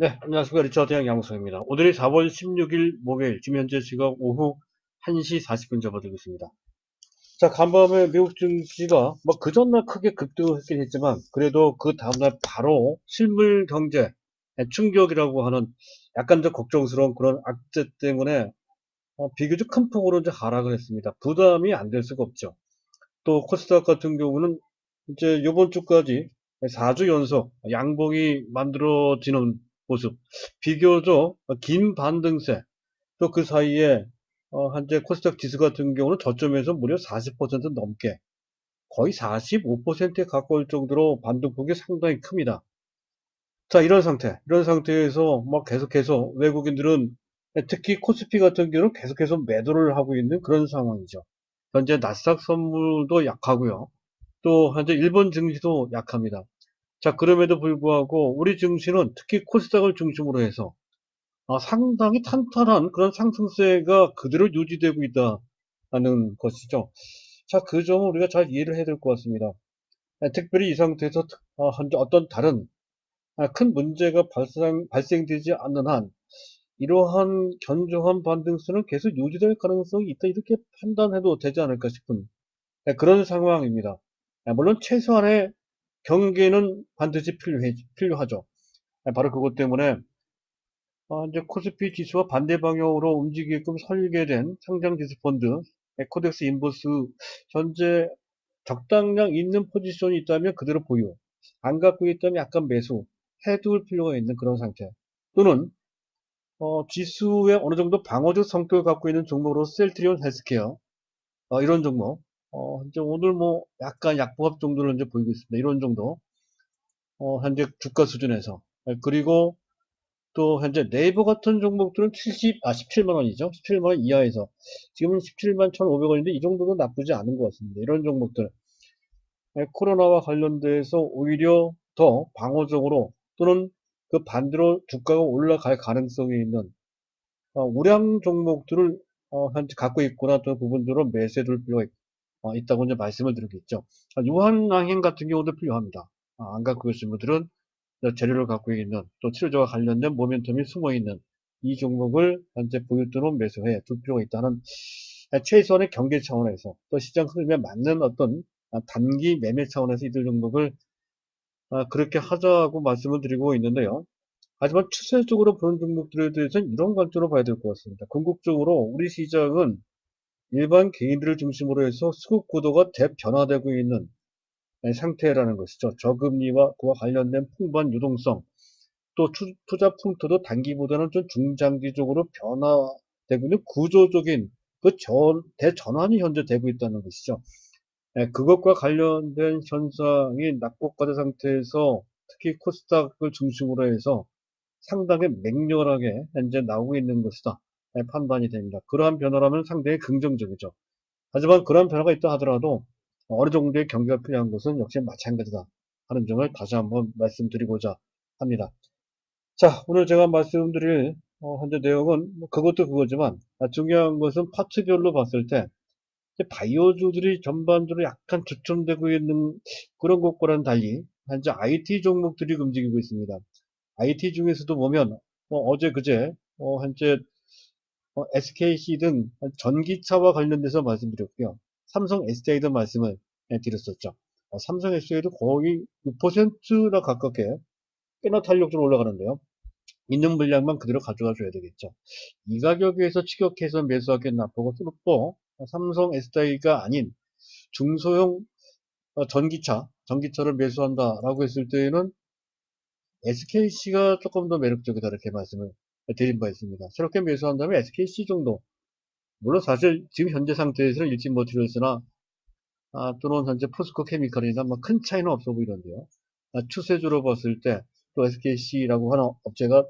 네, 안녕하십니까. 리처드 양 양무성입니다. 오늘이 4월 16일 목요일, 지금 현재 시각 오후 1시 40분 접어들고 있습니다. 자, 간밤에 미국 증시가 뭐 그 전날 크게 급등했긴 했지만, 그래도 그 다음날 바로 실물 경제 충격이라고 하는 약간 좀 걱정스러운 그런 악재 때문에 어, 비교적 큰 폭으로 이제 하락을 했습니다. 부담이 안 될 수가 없죠. 또 코스닥 같은 경우는 이제 이번 주까지 4주 연속 양봉이 만들어지는 모습. 비교적 긴 반등세. 또 그 사이에 어, 현재 코스닥 지수 같은 경우는 저점에서 무려 40% 넘게 거의 45%에 가까울 정도로 반등폭이 상당히 큽니다. 자, 이런 상태. 이런 상태에서 뭐 계속해서 외국인들은 특히 코스피 같은 경우는 계속해서 매도를 하고 있는 그런 상황이죠. 현재 나스닥 선물도 약하고요. 또 현재 일본 증시도 약합니다. 자, 그럼에도 불구하고 우리 증시는 특히 코스닥을 중심으로 해서 아, 상당히 탄탄한 그런 상승세가 그대로 유지되고 있다는 것이죠. 자, 그 점을 우리가 잘 이해를 해야 될 것 같습니다. 아, 특별히 이 상태에서 아, 어떤 다른 아, 큰 문제가 발생, 발생되지 않는 한 이러한 견조한 반등수는 계속 유지될 가능성이 있다 이렇게 판단해도 되지 않을까 싶은 네, 그런 상황입니다. 물론 최소한의 경계는 반드시 필요해, 필요하죠. 바로 그것 때문에 어, 이제 코스피 지수와 반대 방향으로 움직이게끔 설계된 상장 지수 펀드 코덱스 인버스 현재 적당량 있는 포지션이 있다면 그대로 보유 안 갖고 있다면 약간 매수 해둘 필요가 있는 그런 상태 또는 어, 지수에 어느 정도 방어적 성격을 갖고 있는 종목으로 셀트리온 헬스케어 어, 이런 종목 어, 이제 오늘 뭐 약간 약보합 정도를 이제 보이고 있습니다. 이런 정도. 어, 현재 주가 수준에서. 네, 그리고 또 현재 네이버 같은 종목들은 70, 아, 17만 원이죠. 17만 원 이하에서. 지금은 17만 1,500원인데 이 정도도 나쁘지 않은 것 같습니다. 이런 종목들. 네, 코로나와 관련돼서 오히려 더 방어적으로 또는 그 반대로 주가가 올라갈 가능성이 있는 어, 우량 종목들을 어, 현재 갖고 있거나 또 부분들로 매수해 둘 필요가 있, 어, 있다고 이제 말씀을 드리겠죠. 유한항행 같은 경우도 필요합니다. 아, 안 갖고 계신 분들은 재료를 갖고 있는 또 치료제와 관련된 모멘텀이 숨어 있는 이 종목을 현재 보유 또는 매수해 둘 필요가 있다는 최소한의 경계 차원에서 또 시장 흐름에 맞는 어떤 단기 매매 차원에서 이들 종목을 아, 그렇게 하자고 말씀을 드리고 있는데요. 하지만 추세적으로 보는 종목들에 대해서는 이런 관점으로 봐야 될 것 같습니다. 궁극적으로 우리 시장은 일반 개인들을 중심으로 해서 수급 구도가 대변화되고 있는 상태라는 것이죠. 저금리와 그와 관련된 풍부한 유동성, 또 투자 풍토도 단기보다는 좀 중장기적으로 변화되고 있는 구조적인 그 전, 대전환이 현재 되고 있다는 것이죠. 네, 그것과 관련된 현상이 낙폭과대 상태에서 특히 코스닥을 중심으로 해서 상당히 맹렬하게 현재 나오고 있는 것이다. 네, 판단이 됩니다. 그러한 변화라면 상당히 긍정적이죠. 하지만 그러한 변화가 있다 하더라도 어느 정도의 경계가 필요한 것은 역시 마찬가지다 하는 점을 다시 한번 말씀드리고자 합니다. 자, 오늘 제가 말씀드릴 어, 현재 내용은 뭐 그것도 그거지만 아, 중요한 것은 파트별로 봤을 때 바이오주들이 전반적으로 약간 주춤되고 있는 그런 것과는 달리 현재 IT 종목들이 움직이고 있습니다. IT 중에서도 보면 뭐 어제 그제 어, 현재 어, SKC 등 전기차와 관련돼서 말씀드렸고요. 삼성 SDI도 말씀을 드렸었죠. 어, 삼성 SDI도 거의 6%나 가깝게 꽤나 탄력적으로 올라가는데요. 있는 물량만 그대로 가져가 줘야 되겠죠. 이 가격에서 추격해서 매수하기엔 나쁘고 또 삼성 SDI가 아닌 중소형 어, 전기차, 전기차를 매수한다라고 했을 때에는 SKC가 조금 더 매력적이다 이렇게 말씀을 드린 바 있습니다. 저렇게 매수한다면 SKC 정도 물론 사실 지금 현재 상태에서는 일진모티리얼스나 아, 또는 현재 포스코 케미컬이나 뭐 큰 차이는 없어 보이는데요. 아, 추세주로 봤을 때 또 SKC라고 하는 업체가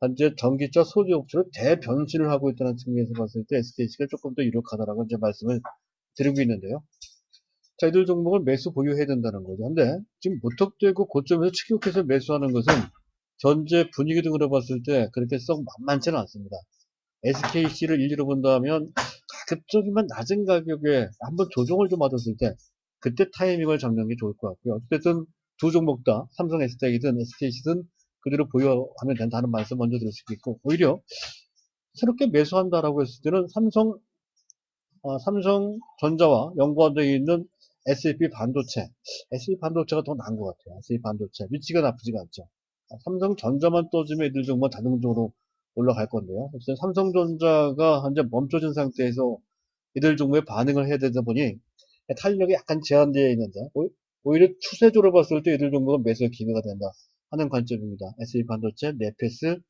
현재 전기차 소재 업체로 대변신을 하고 있다는 측면에서 봤을 때 SKC가 조금 더 유력하다라고 이제 말씀을 드리고 있는데요. 자, 이들 종목을 매수 보유해야 된다는 거죠. 근데 지금 무턱되고 고점에서 추격해서 매수하는 것은 전제 분위기 등으로 봤을 때 그렇게 썩 만만치는 않습니다. SKC를 일리로 본다면 가급적이면 낮은 가격에 한번 조정을 좀 받았을 때 그때 타이밍을 잡는 게 좋을 것 같고요. 어쨌든 두 종목 다 삼성 SDI든 SKC든 그대로 보유하면 된다는 말씀 먼저 드릴 수 있고 오히려 새롭게 매수한다라고 했을 때는 삼성 어, 삼성전자와 연관되어 있는 SAP 반도체, SAP 반도체가 더 나은 것 같아요. SAP 반도체 위치가 나쁘지가 않죠. 아, 삼성전자만 떠주면 애들 정보 자동적으로 올라갈 건데요. 삼성전자가 현재 멈춰진 상태에서 이들 종목에 반응을 해야 되다 보니 탄력이 약간 제한되어 있는데 오- 오히려 추세적으로 봤을 때 이들 종목은 매수의 기회가 된다 하는 관점입니다. SAP 반도체, 네페스,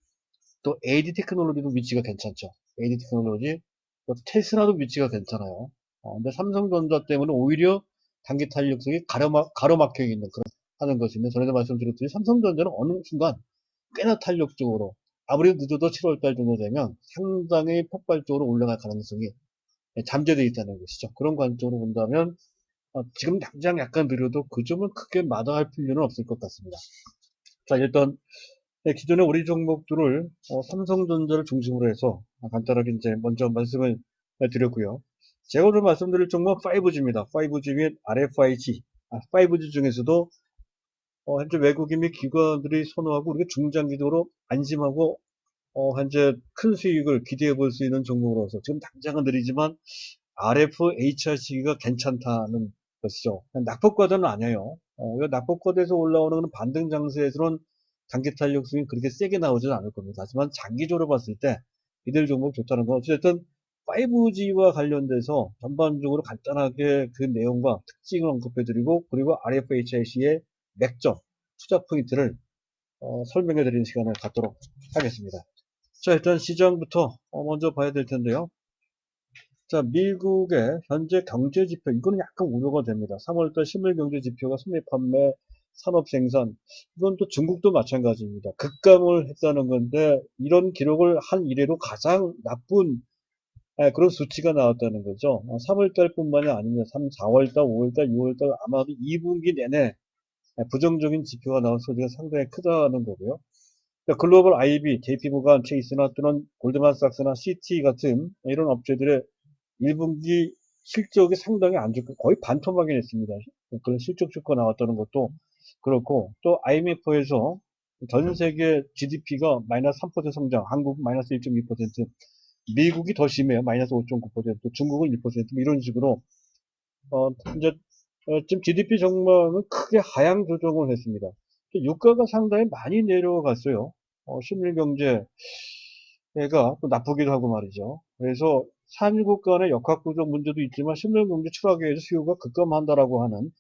또 AD 테크놀로지도 위치가 괜찮죠. AD 테크놀로지, 또 테스라도 위치가 괜찮아요. 어, 근데 삼성전자 때문에 오히려 단기 탄력성이 가로막, 가로막혀 있는 그런 하는 것인데 전에도 말씀드렸듯이 삼성전자는 어느 순간 꽤나 탄력적으로 아무리 늦어도 7월달 정도 되면 상당히 폭발적으로 올라갈 가능성이 잠재되어 있다는 것이죠. 그런 관점으로 본다면 어, 지금 당장 약간 느려도 그 점은 크게 마다할 필요는 없을 것 같습니다. 자 일단 네, 기존의 우리 종목들을 어, 삼성전자를 중심으로 해서 간단하게 이제 먼저 말씀을 드렸고요. 제가 오늘 말씀드릴 종목 5G입니다. 5G 및 RFIG, 아, 5G 중에서도 어, 현재 외국인 및 기관들이 선호하고 우리가 중장기적으로 안심하고 어, 현재 큰 수익을 기대해 볼 수 있는 종목으로서 지금 당장은 느리지만 RFHR 시기가 괜찮다는 것이죠. 낙폭 과도는 아니에요. 어, 낙폭 과도에서 올라오는 그런 반등 장세에서는 단기 탄력성이 그렇게 세게 나오지는 않을 겁니다. 하지만 장기적으로 봤을 때 이들 종목 좋다는 건 어쨌든 5G와 관련돼서 전반적으로 간단하게 그 내용과 특징을 언급해드리고 그리고 RFHIC의 맥점, 투자 포인트를 어, 설명해 드리는 시간을 갖도록 하겠습니다. 자 일단 시장부터 어, 먼저 봐야 될 텐데요. 자 미국의 현재 경제 지표 이거는 약간 우려가 됩니다. 3월달 실물 경제 지표가 소매 판매 산업 생산 이건 또 중국도 마찬가지입니다. 급감을 했다는 건데 이런 기록을 한 이래로 가장 나쁜 예, 그런 수치가 나왔다는 거죠. 3월달 뿐만이 아니라 3, 4월달, 5월달, 6월달 아마도 2분기 내내 예, 부정적인 지표가 나올 소지가 상당히 크다는 거고요. 그러니까 글로벌 IB, JP모간, 체이스나 또는 골드만삭스나 CT 같은 이런 업체들의 1분기 실적이 상당히 안 좋고 거의 반토막이 냈습니다. 그런 실적 주가 나왔다는 것도 그렇고 또 IMF에서 전 세계 GDP가 마이너스 3% 성장, 한국 마이너스 1.2%, 미국이 더 심해요. 마이너스 5.9%, 중국은 1% 이런 식으로 어, 이제 어, 지금 GDP 전망은 크게 하향 조정을 했습니다. 유가가 상당히 많이 내려갔어요. 어, 실물 경제가 또 나쁘기도 하고 말이죠. 그래서 산유국 간의 역학구조 문제도 있지만 실물 경제 추락에 의해서 수요가 급감한다라고 하는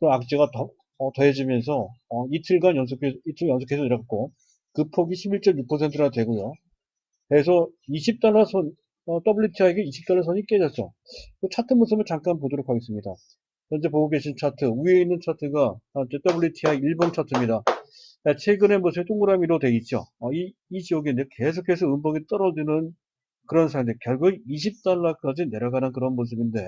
그 악재가 더, 어, 더해지면서 어, 이틀간 연속해서 이틀 연속해서 내렸고 그 폭이 11.6%나 되고요. 그래서 20달러 선 어, WTI가 20달러 선이 깨졌죠. 그 차트 모습을 잠깐 보도록 하겠습니다. 현재 보고 계신 차트 위에 있는 차트가 현재 WTI 일본 차트입니다. 자, 최근에 모습이 동그라미로 되어 있죠. 어, 이, 이 지역인데 계속해서 음봉이 떨어지는 그런 상태. 결국 20달러까지 내려가는 그런 모습인데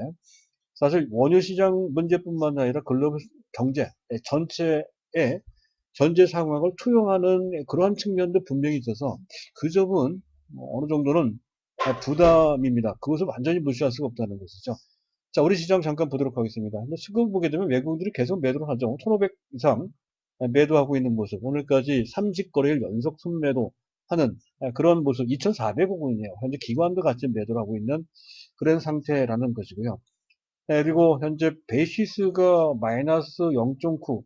사실 원유 시장 문제뿐만 아니라 글로벌 경제 전체의 전제 상황을 투영하는 그러한 측면도 분명히 있어서 그 점은 뭐 어느 정도는 부담입니다. 그것을 완전히 무시할 수가 없다는 것이죠. 자, 우리 시장 잠깐 보도록 하겠습니다. 수급 보게 되면 외국인들이 계속 매도를 하죠. 1500 이상 매도하고 있는 모습. 오늘까지 30거래일 연속 순매도 하는 그런 모습. 2400억 원이네요. 현재 기관도 같이 매도를 하고 있는 그런 상태라는 것이고요. 네, 그리고 현재 베이시스가 마이너스 0.9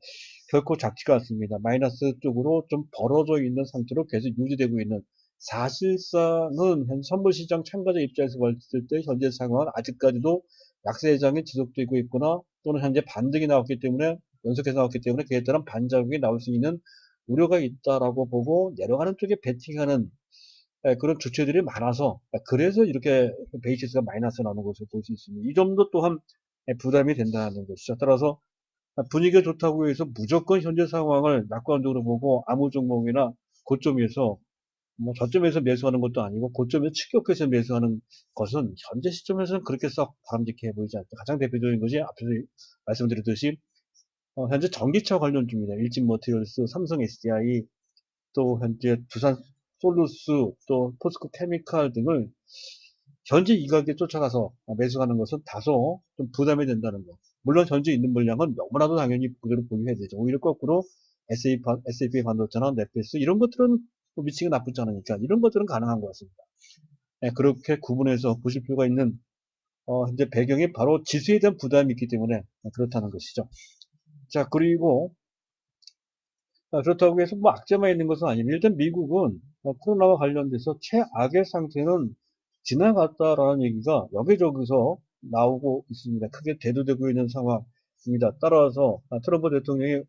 결코 작지가 않습니다. 마이너스 쪽으로 좀 벌어져 있는 상태로 계속 유지되고 있는 사실상은 현 선물시장 참가자 입장에서 봤을 때 현재 상황은 아직까지도 약세장이 지속되고 있거나 또는 현재 반등이 나왔기 때문에 연속해서 나왔기 때문에 그에 따른 반자국이 나올 수 있는 우려가 있다라고 보고 내려가는 쪽에 베팅하는 예, 그런 주체들이 많아서 그래서 이렇게 베이시스가 마이너스 나오는 것을 볼 수 있습니다. 이 점도 또한 부담이 된다는 것이죠. 따라서 분위기가 좋다고 해서 무조건 현재 상황을 낙관적으로 보고 아무 종목이나 고점에서 뭐 저점에서 매수하는 것도 아니고 고점에서 추격해서 매수하는 것은 현재 시점에서는 그렇게 썩 바람직해 보이지 않다. 가장 대표적인 것이 앞에서 말씀드렸듯이 어, 현재 전기차 관련주입니다. 일진 머티리얼스, 삼성 SDI, 또 현재 두산 솔루스, 또 포스코 케미칼 등을 현재 이 가격에 쫓아가서 매수하는 것은 다소 좀 부담이 된다는 것. 물론 현재 있는 물량은 너무나도 당연히 그대로 보유해야 되죠. 오히려 거꾸로 SAP, 반- SAP 반도체나 넷패스 이런 것들은 뭐 미치기 나쁘지 않으니까 이런 것들은 가능한 것 같습니다. 예, 그렇게 구분해서 보실 필요가 있는 어, 현재 배경이 바로 지수에 대한 부담이 있기 때문에 그렇다는 것이죠. 자, 그리고 아, 그렇다고 해서 뭐 악재만 있는 것은 아닙니다. 일단 미국은 어, 코로나와 관련돼서 최악의 상태는 지나갔다라는 얘기가 여기저기서 나오고 있습니다. 크게 대두되고 있는 상황입니다. 따라서 아, 트럼프 대통령이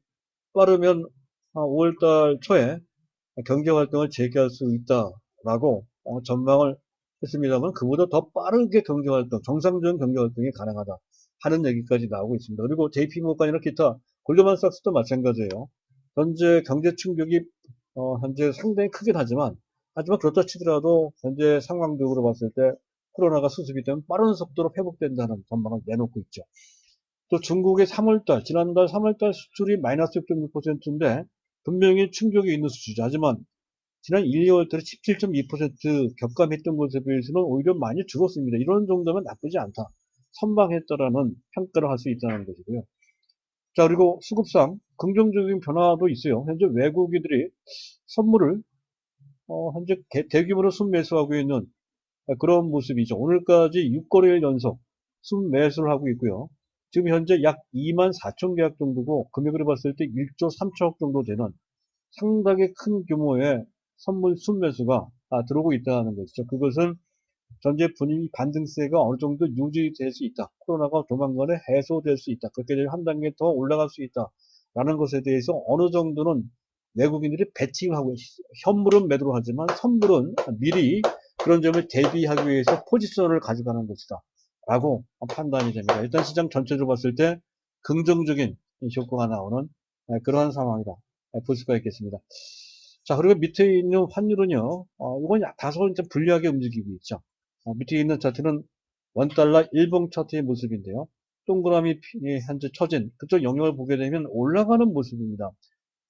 빠르면 5월달 초에 경제 활동을 재개할 수 있다라고 어, 전망을 했습니다만 그보다 더 빠르게 경제 활동, 정상적인 경제 활동이 가능하다 하는 얘기까지 나오고 있습니다. 그리고 JP모간이나 기타 골드만 삭스도 마찬가지예요. 현재 경제 충격이 어, 현재 상당히 크긴 하지만 하지만 그렇다 치더라도 현재 상황적으로 봤을 때 코로나가 수습이 되면 빠른 속도로 회복된다는 전망을 내놓고 있죠. 또 중국의 3월달, 지난달 3월달 수출이 마이너스 6.6%인데 분명히 충격이 있는 수치죠. 하지만 지난 1, 2월 달에 17.2% 격감했던 것에 비해서는 오히려 많이 줄었습니다. 이런 정도면 나쁘지 않다. 선방했다라는 평가를 할 수 있다는 것이고요. 자, 그리고 수급상 긍정적인 변화도 있어요. 현재 외국인들이 선물을 어, 현재 대- 대규모로 순매수하고 있는 그런 모습이죠. 오늘까지 6거래일 연속 순매수를 하고 있고요. 지금 현재 약 2만 4천 계약 정도고 금액으로 봤을 때 1조 3천억 정도 되는 상당히 큰 규모의 선물 순매수가 아, 들어오고 있다는 것이죠. 그것은 전제 분위 반등세가 어느 정도 유지될 수 있다. 코로나가 조만간에 해소될 수 있다. 그렇게 되면 한 단계 더 올라갈 수 있다. 라는 것에 대해서 어느 정도는 외국인들이 배팅을 하고 있- 현물은 매도를 하지만 선물은 미리 그런 점을 대비하기 위해서 포지션을 가져가는 것이다. 라고 판단이 됩니다. 일단 시장 전체적으로 봤을 때 긍정적인 효과가 나오는 그러한 상황이다. 볼 수가 있겠습니다. 자, 그리고 밑에 있는 환율은요, 어, 이건 약- 다소 이제 불리하게 움직이고 있죠. 어, 밑에 있는 차트는 원달러 일봉 차트의 모습인데요. 동그라미 피- 예, 현재 처진 그쪽 영역을 보게 되면 올라가는 모습입니다.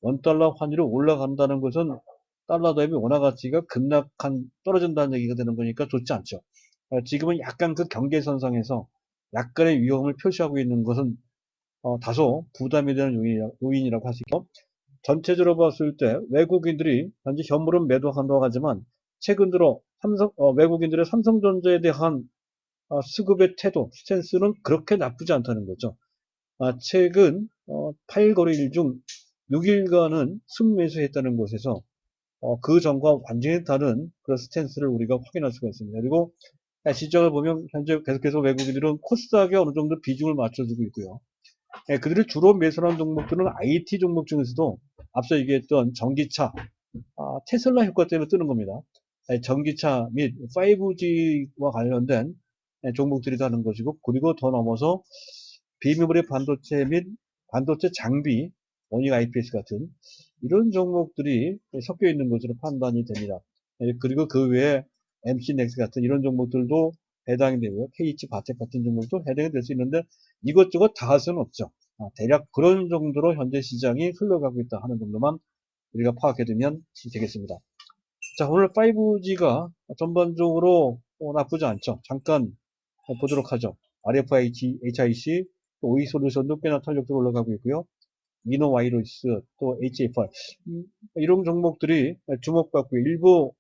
원달러 환율이 올라간다는 것은 달러 대비 원화 가치가 급락한 떨어진다는 얘기가 되는 거니까 좋지 않죠. 어, 지금은 약간 그 경계선상에서 약간의 위험을 표시하고 있는 것은 어, 다소 부담이 되는 요인, 요인이라 고 할 수 있고 전체적으로 봤을 때 외국인들이 현재 현물은 매도한다고 하지만 최근 들어 삼성, 어, 외국인들의 삼성전자에 대한 어, 수급의 태도, 스탠스는 그렇게 나쁘지 않다는 거죠. 아, 최근 어, 8거래일 중 6일간은 순매수했다는 것에서 어, 그 전과 완전히 다른 그런 스탠스를 우리가 확인할 수가 있습니다. 그리고 시장을 보면 현재 계속해서 외국인들은 코스닥에 어느 정도 비중을 맞춰주고 있고요. 예, 그들이 주로 매수하는 종목들은 IT 종목 중에서도 앞서 얘기했던 전기차, 아, 테슬라 효과 때문에 뜨는 겁니다. 예, 전기차 및 5G와 관련된 예, 종목들이 다는 것이고, 그리고 더 넘어서 비메모리 반도체 및 반도체 장비, 원익 IPS 같은 이런 종목들이 섞여 있는 것으로 판단이 됩니다. 예, 그리고 그 외에 MC넥스 같은 이런 종목들도 해당이 되고요. KH 바텍 같은 종목도 해당이 될 수 있는데 이것저것 다 할 수는 없죠. 아, 대략 그런 정도로 현재 시장이 흘러가고 있다 하는 정도만 우리가 파악해 두면 되겠습니다. 자, 오늘 5G가 전반적으로 어, 나쁘지 않죠. 잠깐 보도록 하죠. RFIC, HIC, 또 OE 솔루션도 꽤나 탄력적으로 올라가고 있고요. 이노 와이러스, 또 HFR 음, 이런 종목들이 주목받고 일부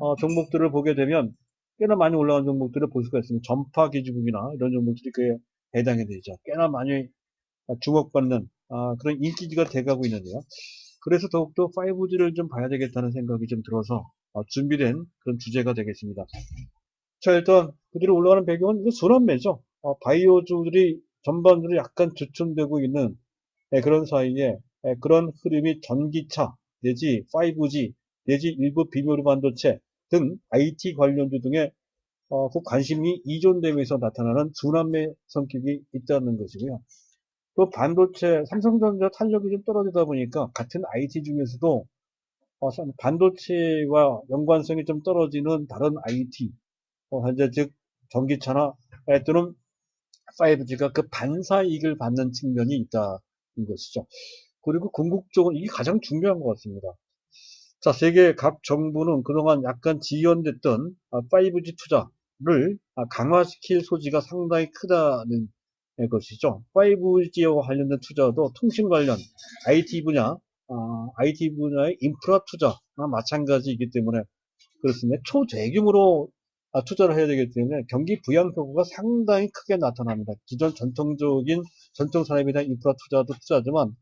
어, 종목들을 보게 되면 꽤나 많이 올라간 종목들을 볼 수가 있습니다. 전파 기지국이나 이런 종목들이 그에 해당이 되죠. 꽤나 많이 주목받는 아, 그런 인기지가 돼가고 있는데요. 그래서 더욱더 5G를 좀 봐야 되겠다는 생각이 좀 들어서 어, 준비된 그런 주제가 되겠습니다. 자 일단 그들이 올라가는 배경은 순환매죠. 어, 바이오주들이 전반적으로 약간 주춤되고 있는 예, 그런 사이에 예, 그런 흐름이 전기차 내지 5G 내지 일부 비밀 반도체 등 IT 관련주 등의 어, 그 관심이 이존되면서 나타나는 순환매 성격이 있다는 것이고요. 또 반도체 삼성전자 탄력이 좀 떨어지다 보니까 같은 IT 중에서도 어, 반도체와 연관성이 좀 떨어지는 다른 IT 어, 현재 즉 전기차나 에, 또는 5G가 그 반사 이익을 받는 측면이 있다는 것이죠. 그리고 궁극적으로 이게 가장 중요한 것 같습니다. 자, 세계 각 정부는 그동안 약간 지연됐던 5G 투자를 강화시킬 소지가 상당히 크다는 것이죠. 5G와 관련된 투자도 통신 관련 IT 분야 어, IT 분야의 인프라 투자와 마찬가지이기 때문에 그렇습니다. 초대규모로 아, 투자를 해야 되기 때문에 경기 부양 효과가 상당히 크게 나타납니다. 기존 전통적인 전통 산업에 대한 인프라 투자도 투자지만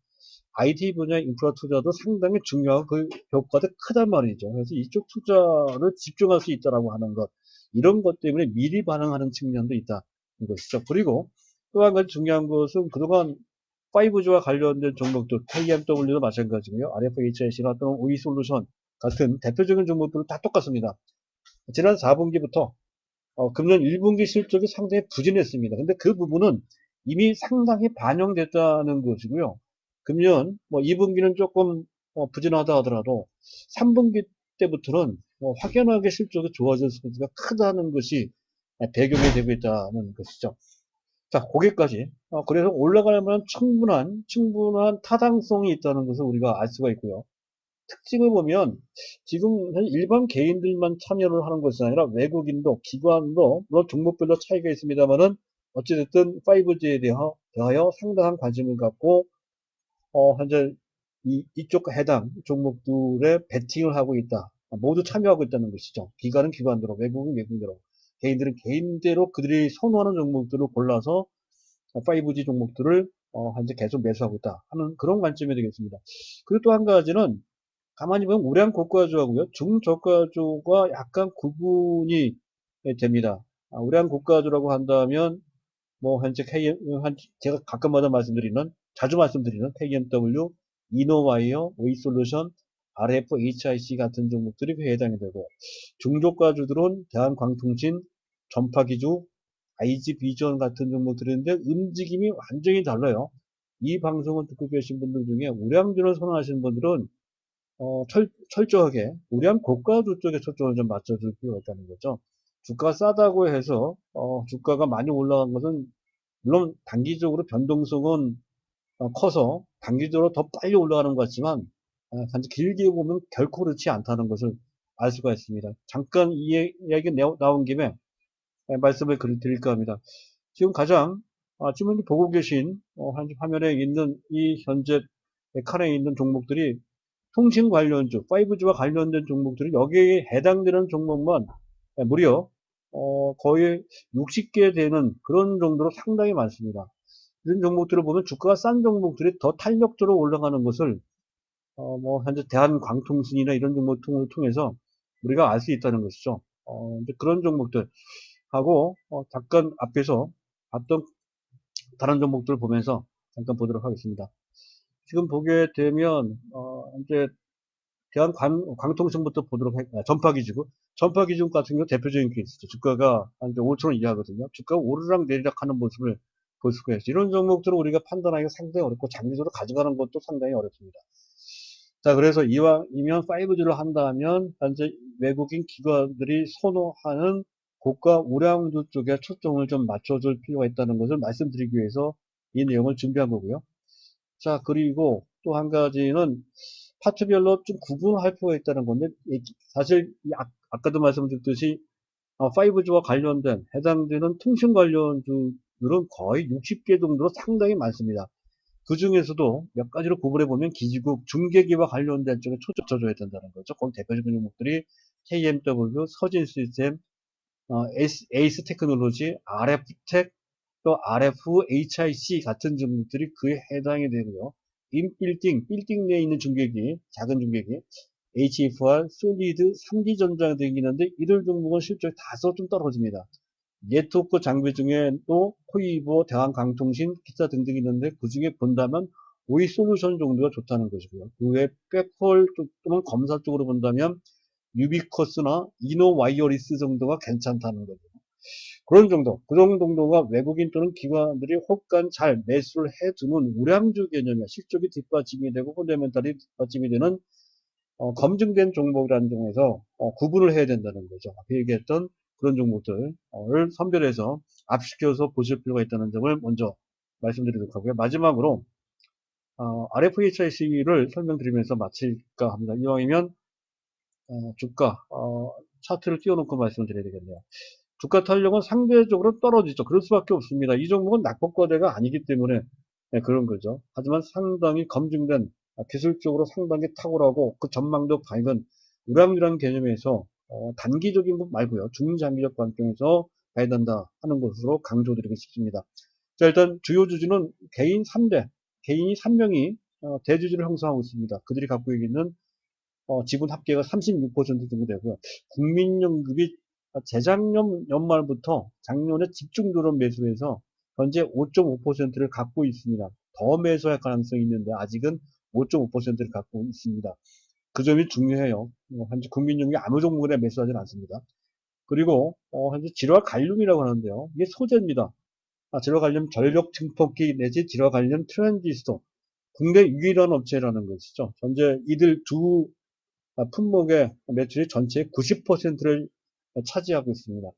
IT 분야 인프라 투자도 상당히 중요하고 그 효과도 크단 말이죠. 그래서 이쪽 투자를 집중할 수 있다라고 하는 것 이런 것 때문에 미리 반응하는 측면도 있다는 것이죠. 그리고 또 한 가지 중요한 것은 그동안 5G와 관련된 종목들 KMW도 마찬가지고요. RFHIC나 또는 OE솔루션 같은 대표적인 종목들은 다 똑같습니다. 지난 4분기부터 어, 금년 1분기 실적이 상당히 부진했습니다. 근데 그 부분은 이미 상당히 반영됐다는 것이고요. 금년 뭐 2분기는 조금 어, 부진하다 하더라도 3분기 때부터는 뭐 확연하게 실적이 좋아질 수가 크다는 것이 배경이 되고 있다는 것이죠. 자, 거기까지. 어, 그래서 올라가려면 충분한, 충분한 타당성이 있다는 것을 우리가 알 수가 있고요. 특징을 보면 지금 일반 개인들만 참여를 하는 것이 아니라 외국인도 기관도 물론 종목별로 차이가 있습니다만은 어찌됐든 5G에 대하여, 대하여 상당한 관심을 갖고 어, 현재 이, 이쪽 해당 종목들에 베팅을 하고 있다. 모두 참여하고 있다는 것이죠. 기관은 기관대로, 외국은 외국대로, 개인들은 개인대로 그들이 선호하는 종목들을 골라서 5G 종목들을 어, 현재 계속 매수하고 있다 하는 그런 관점이 되겠습니다. 그리고 또 한 가지는 가만히 보면 우량 고가주하고요. 중저가주가 약간 구분이 됩니다. 아, 우량 고가주라고 한다면 뭐 현재 KM, 한, 제가 가끔마다 말씀드리는 자주 말씀드리는 KMW, 이노와이어, 웨이솔루션, RF, HIC 같은 종목들이 그 해당이 되고 중저가주들은 대한광통신, 전파기주, IG 비전 같은 종목들인데 움직임이 완전히 달라요. 이 방송을 듣고 계신 분들 중에 우량주를 선호하시는 분들은 어, 철, 철저하게 우량 고가주 쪽에 초점을 좀 맞춰줄 필요가 있다는 거죠. 주가 싸다고 해서 어, 주가가 많이 올라간 것은 물론 단기적으로 변동성은 어, 커서 단기적으로 더 빨리 올라가는 것 같지만 어, 단지 길게 보면 결코 그렇지 않다는 것을 알 수가 있습니다. 잠깐 이 이야기 나온 김에 네, 말씀을 드릴까 합니다. 지금 가장 아, 지금 보고 계신 어, 화면에 있는 이 현재 칸에 있는 종목들이 통신 관련주, 5G와 관련된 종목들이 여기에 해당되는 종목만 무려 어, 거의 60개 되는 그런 정도로 상당히 많습니다. 이런 종목들을 보면 주가가 싼 종목들이 더 탄력적으로 올라가는 것을 어, 뭐 현재 대한광통신이나 이런 종목을 통해서 우리가 알 수 있다는 것이죠. 어, 그런 종목들 하고 어, 잠깐 앞에서 봤던 다른 종목들을 보면서 잠깐 보도록 하겠습니다. 지금 보게 되면 어, 이제 대한 광, 광통신부터 보도록 할, 아, 전파기지고 전파기준 같은 경우 대표적인 케이스죠. 주가가 한 5천원 이하거든요. 주가가 오르락 내리락 하는 모습을 있어요. 이런 종목들을 우리가 판단하기가 상당히 어렵고 장기적으로 가져가는 것도 상당히 어렵습니다. 자, 그래서 이왕이면 5G를 한다면 현재 외국인 기관들이 선호하는 고가 우량주 쪽에 초점을 좀 맞춰줄 필요가 있다는 것을 말씀드리기 위해서 이 내용을 준비한 거고요. 자, 그리고 또 한 가지는 파트별로 좀 구분할 필요가 있다는 건데, 사실 아, 아까도 말씀드렸듯이 5G와 어, 관련된 해당되는 통신 관련주 들은 거의 60개 정도로 상당히 많습니다. 그 중에서도 몇 가지로 구분해 보면 기지국 중계기와 관련된 쪽에 초점 쳐줘야 된다는 거죠. 거기 대표적인 종목들이 KMW, 서진 시스템, 어, 에이스, 에이스 테크놀로지, RF텍, 또 RF, HIC 같은 종목들이 그에 해당이 되고요. 인빌딩, 빌딩 내에 있는 중계기, 작은 중계기, HFR, 솔리드, 3D전자 등이 있는데 이들 종목은 실적이 다소 좀 떨어집니다. 네트워크 장비 중에 또 코이버, 대한강통신, 기타 등등이 있는데 그 중에 본다면 오이 솔루션 정도가 좋다는 것이고요. 그 외에 백홀 또는 검사 쪽으로 본다면 유비커스나 이노 와이어리스 정도가 괜찮다는 거죠. 그런 정도, 그런 정도가 외국인 또는 기관들이 혹간 잘 매수를 해두는 우량주 개념이야. 실적이 뒷받침이 되고 펀더멘탈이 뒷받침이 되는 어, 검증된 종목이라는 점에서 어, 구분을 해야 된다는 거죠. 앞에 얘기했던 그런 종목들을 선별해서 압시켜서 보실 필요가 있다는 점을 먼저 말씀드리도록 하고요. 마지막으로 어, RFHIC를 설명드리면서 마칠까 합니다. 이왕이면 어, 주가 어, 차트를 띄워놓고 말씀드려야 되겠네요. 주가 탄력은 상대적으로 떨어지죠. 그럴 수밖에 없습니다. 이 종목은 낙폭과대가 아니기 때문에 네, 그런 거죠. 하지만 상당히 검증된 아, 기술적으로 상당히 탁월하고 그 전망도 밝은 우량유라는 개념에서 어, 단기적인 것 말고요. 중장기적 관점에서 봐야 된다 하는 것으로 강조드리고 싶습니다. 자, 일단 주요 주주는 개인 3대, 개인이 3명이 어, 대주주를 형성하고 있습니다. 그들이 갖고 있는 어, 지분 합계가 36% 정도 되고요. 국민연금이 재작년 연말부터 작년에 집중적으로 매수해서 현재 5.5%를 갖고 있습니다. 더 매수할 가능성이 있는데 아직은 5.5%를 갖고 있습니다. 그 점이 중요해요. 어, 현재 국민연금이 아무 종목에 매수하지는 않습니다. 그리고 어, 현재 질화 관륨이라고 하는데요. 이게 소재입니다. 아, 질화 관륨 전력 증폭기 내지 질화 관륨 트랜지스터 국내 유일한 업체라는 것이죠. 현재 이들 두 아, 품목의 매출이 전체의 90%를 차지하고 있습니다.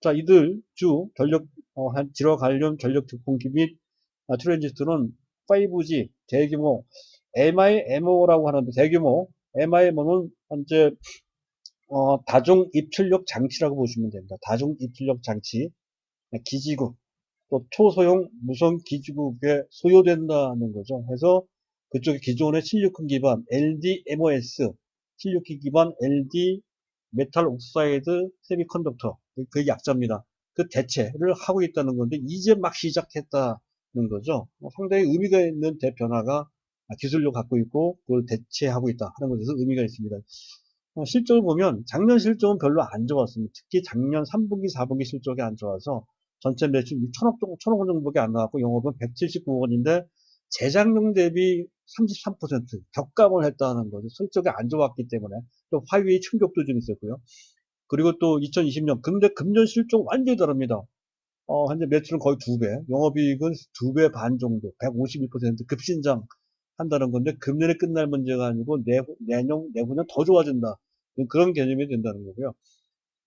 자, 이들 주 전력 어, 한 질화 관련 전력 증폭기 및 아, 트랜지스터는 5G 대규모 MIMO라고 하는데 대규모 MIMO는 현재 어, 다중 입출력 장치라고 보시면 됩니다. 다중 입출력 장치 기지국 또 초소형 무선 기지국에 소요된다는 거죠. 그래서 그쪽에 기존의 16큰 기반 LDMOS 16기 기반 LD 메탈 옥사이드 세미컨덕터 그 약자입니다. 그 대체를 하고 있다는 건데 이제 막 시작했다는 거죠. 뭐 상당히 의미가 있는 대변화가 기술력 갖고 있고 그걸 대체하고 있다 하는 것에서 의미가 있습니다. 어, 실적을 보면 작년 실적은 별로 안 좋았습니다. 특히 작년 3분기, 4분기 실적이 안 좋아서 전체 매출 6천억 정도, 1천억 원 정도밖에 안 나왔고 영업은 179억 원인데 재작년 대비 33% 격감을 했다는 거죠. 실적이 안 좋았기 때문에 또 화위의 충격도 좀 있었고요. 그리고 또 2020년 근데 금년 실적 완전히 다릅니다. 어, 현재 매출은 거의 두 배, 영업이익은 두 배 반 정도, 151% 급신장 한다는 건데 금년에 끝날 문제가 아니고 내, 내년, 내후년 더 좋아진다. 그런 개념이 된다는 거고요.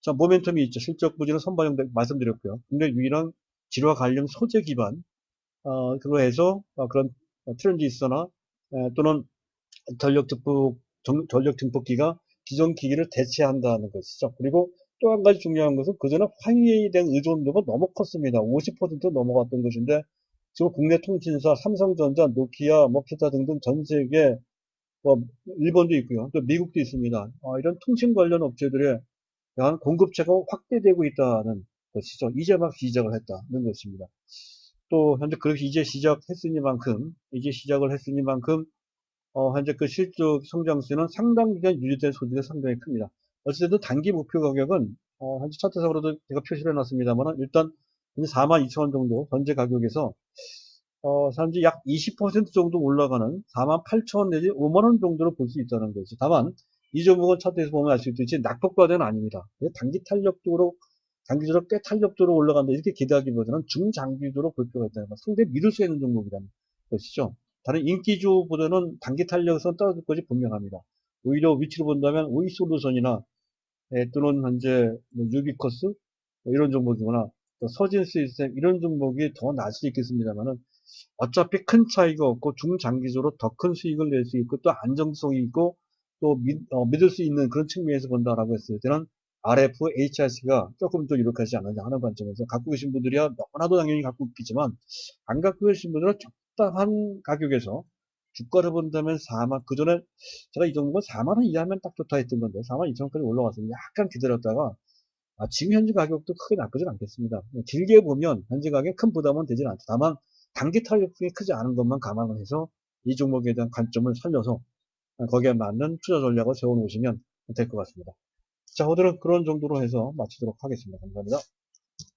자, 모멘텀이 있죠. 실적 부진은 선반영 말씀드렸고요. 근데 유일한 질화 관련 소재 기반, 어, 그거 해서 어, 그런 트렌드 있어나 에, 또는 전력 증폭, 전력 증폭기가 기존 기기를 대체한다는 것이죠. 그리고 또 한 가지 중요한 것은 그전에 화웨이에 대한 의존도가 너무 컸습니다. 50% 넘어갔던 것인데 지금 국내 통신사, 삼성전자, 노키아, 뭐 기타 등등 전 세계 뭐 일본도 있고요. 또 미국도 있습니다. 어, 이런 통신 관련 업체들의 대한 공급체가 확대되고 있다는 것이죠. 이제 막 시작을 했다는 것입니다. 또 현재 그렇게 이제 시작했으니만큼 이제 시작을 했으니만큼 어, 현재 그 실적 성장세는 상당 기간 유지될 소지가 상당히 큽니다. 어쨌든 단기 목표 가격은 어, 현재 차트상으로도 제가 표시를 해놨습니다만 일단 4만 2천 원 정도 현재 가격에서 어, 현재 약20% 정도 올라가는 4만 8천 원 내지 5만 원 정도로 볼 수 있다는 거죠. 다만 이 종목은 차트에서 보면 알 수 있듯이 낙폭과대는 아닙니다. 단기 탄력도로 장기적으로 꽤 탄력도로 올라간다 이렇게 기대하기보다는 중장기적으로 볼 필요가 있다는 것. 상당히 믿을 수 있는 종목이라는 것이죠. 다른 인기주보다는 단기 탄력에서 떨어질 것이 분명합니다. 오히려 위치를 본다면 오이솔루션이나 예, 또는 현재 뭐 유비커스 뭐 이런 종목이거나 서진 시스템 이런 종목이 더 나을 수 있겠습니다만은 어차피 큰 차이가 없고 중장기적으로 더 큰 수익을 낼 수 있고 또 안정성이 있고 또 믿, 어, 믿을 수 있는 그런 측면에서 본다라고 했을 때는 RF, HRC가 조금 더 유력하지 않느냐 하는 관점에서 갖고 계신 분들이야 너무나도 당연히 갖고 있겠지만 안 갖고 계신 분들은 적당한 가격에서 주가를 본다면 4만 그 전에 제가 이 종목은 4만 원 이하면 딱 좋다 했던 건데 4만 2천 원까지 올라왔어요. 약간 기다렸다가 아, 지금 현재 가격도 크게 나쁘진 않겠습니다. 길게 보면 현재 가격에 큰 부담은 되진 않죠. 다만 단기 탄력성이 크지 않은 것만 감안을 해서 이 종목에 대한 관점을 살려서 거기에 맞는 투자 전략을 세워놓으시면 될 것 같습니다. 자, 오늘은 그런 정도로 해서 마치도록 하겠습니다. 감사합니다.